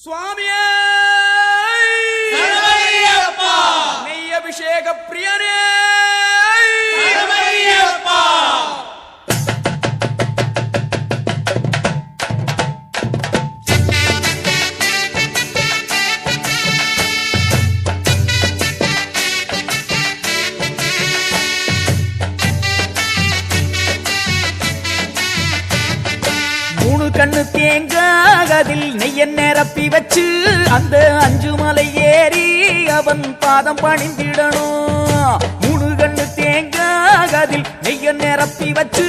சுவாமியே! நெய் அபிஷேக பிரியனே கண்ணு தேங்காகதில் அதில் நெய்ய நிரப்பி வச்சு அந்த அஞ்சு மலை ஏறி அவன் பாதம் பணிந்திடணும். மூணு கண்ணு தேங்காகதில் அதில் நெய்ய நிரப்பி வச்சு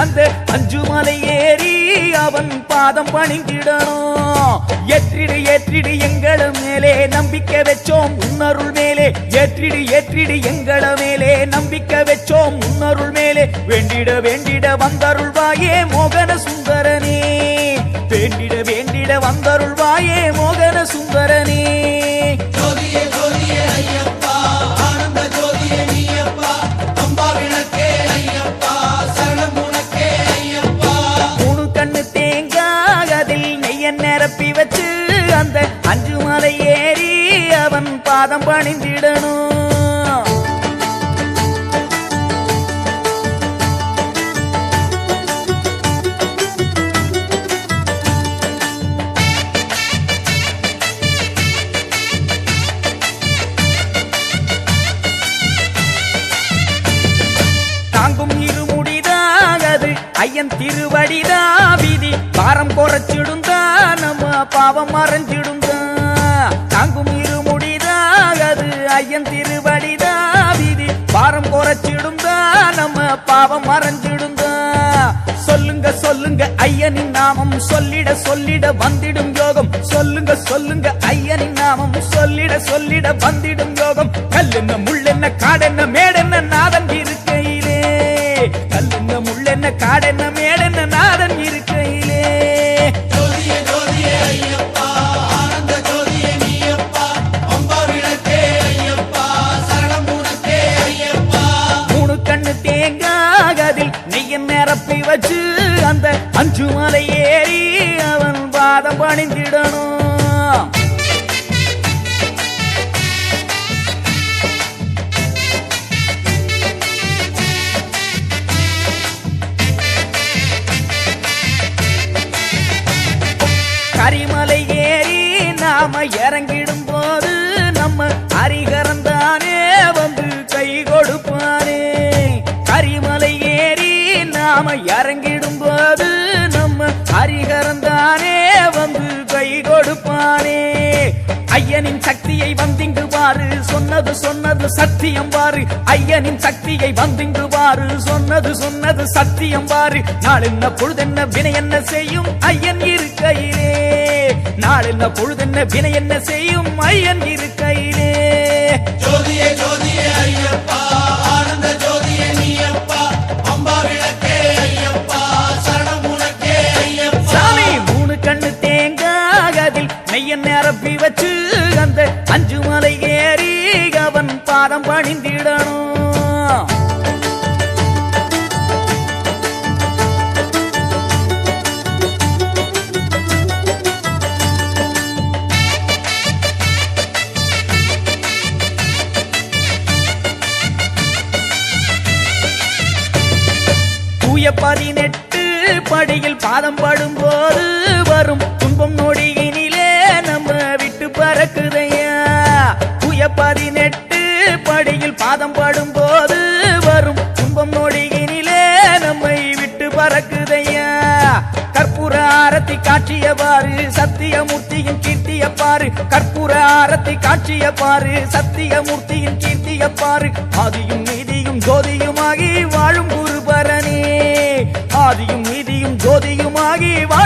அந்த அஞ்சு மலை ஏறி அவன் பாதம் பணிந்திடணும். ஏற்றிடு ஏற்றிடு எங்கள மேலே நம்பிக்கை வச்சோம். உன்னருள் மேலே ஏற்றிடு ஏற்றிடு எங்கள மேலே நம்பிக்கை வச்சோம். உன்னருள் மேலே வேண்டிட வேண்டிட வந்தருள்வாயே. மோ தேங்காய் அதில் நெய்ய நிரப்பி வச்சு அந்த அஞ்சு மலை ஏறி அவன் பாதம் பணிந்திடணும் தாங்கும் இருமுடிதான் ஐயன் திருவடிதான் பாரம் குறைச்சிடுந்தா நம்ம பாவம் மறைஞ்சிடுந்தா. தாங்கும் முடிதா அது ஐயன் திருவடிதா விதி. பாரம் குறைச்சிடுந்தா நம்ம பாவம் மறைஞ்சிடுந்தா. சொல்லுங்க சொல்லுங்க ஐயனின் நாமம். சொல்லிட சொல்லிட வந்திடும் யோகம். சொல்லுங்க சொல்லுங்க ஐயனின் நாமம். சொல்லிட சொல்லிட வந்திடும் யோகம். கல்லென்ன முள்ளென்ன காடென்ன மேடென்ன நாதன் இருக்கையிலே. கல்லென்ன முள்ளென்ன காடென்ன வச்சு அந்த அஞ்சு மலை ஏறி அவன் பாதம் பணிந்திடணும். ஐயனின் சக்தியை வந்திங்கு பாரு சொன்னது சொன்னது சத்தியம் பாரு ஐயனின் சக்தியை வந்திங்கு பாரு சொன்னது சொன்னது சத்தியம் பாரு நாள் என்ன பொழுதென்ன வினை என்ன செய்யும்? ஐயன் இருக்கையிலே. நாள் என்ன பொழுதென்ன வினை என்ன செய்யும்? ஐயன் இருக்கையிலே. ஜோதியை தூய பதினெட்டு படியில் பாதம் படும்போது வரும் துன்பம் நொடியினிலே நம்ம விட்டு பறக்குதையா? தூய பதினெட்டு படியில் பாதம் படும்போது வரும் துன்பம் நொடியினிலே நம்மை விட்டு பறக்குதையா? கற்பூர ஆரத்தி காட்சிய பாரு சத்தியமூர்த்தியின் கீர்த்திய பாரு. கற்பூர ஆரத்தி காட்சிய பாரு சத்தியமூர்த்தியின் கீர்த்திய பாரு. ஆதியும் நீதியும் ஜோதியுமாகி வாழும் ஆதியும் நீதியும் ஜோதியுமாகி வா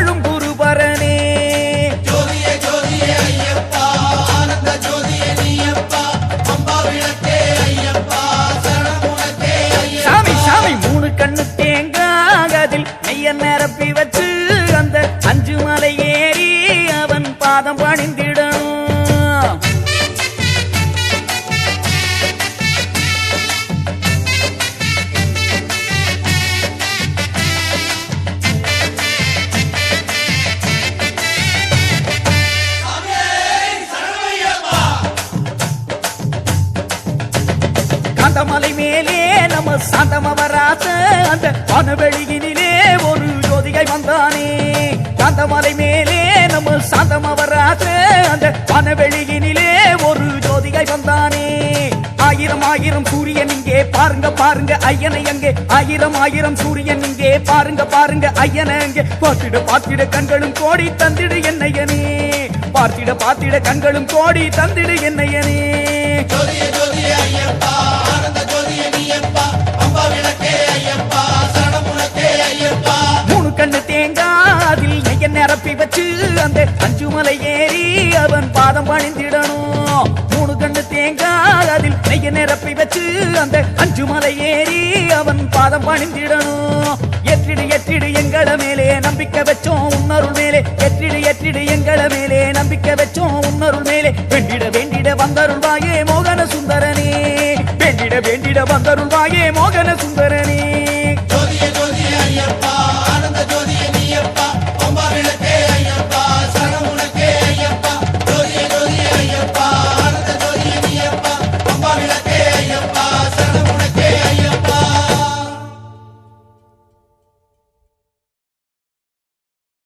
சாந்தமலை மேலே நம்ம சாந்தமவராச அந்த வனவெளியினிலே ஒரு ஜோதிகை வந்தானே. சாந்தமலை மேலே நம்ம சாந்தமவராச அந்த வனவெளியினிலே ஒரு ஜோதிகை வந்தானே. ஆயிரம் ஆயிரம் சூரியன் இங்கே. பாருங்க பாருங்க ஐயனை அங்கே. ஆயிரம் ஆயிரம் சூரியன் இங்கே. பாருங்க பாருங்க ஐயனை அங்கே. பார்த்திட பார்த்திட கண்களும் கோடி தந்திடு என்னையனே. பார்த்திட பார்த்திட கண்களும் கோடி தந்திடு என்னையனே. ஜோதியே ஜோதியே ஐயப்பா. ஆனந்த ஜோதியே நீயப்பா. அம்பா விளக்கே ஐயப்பா. சரணம் உனக்கே ஐயப்பா. மூணு கண்ணு தேங்காய் நெய்ய நிரப்பி வச்சு அந்த அஞ்சு மலை ஏறி அவன் பாதம் பணிந்திடணும். மூணு கண்ணு தேங்காய் நெய்ய நிரப்பி வச்சு அந்த அஞ்சு மலை ஏறி அவன் பாதம் பணிந்திடணும். எற்றிடு எற்றிடு எங்கள மேலே நம்பிக்கை வச்சோம். உன்னருள் மேலே எற்றிடு எற்றிடு எங்கள மேலே நம்பிக்கை வச்சோம். உன்னருள் மேலே வந்தருள்வாயே மோகன சுந்தரனே வேண்டிட வேண்டிட வந்தருள்வாயே மோகன சுந்தரனே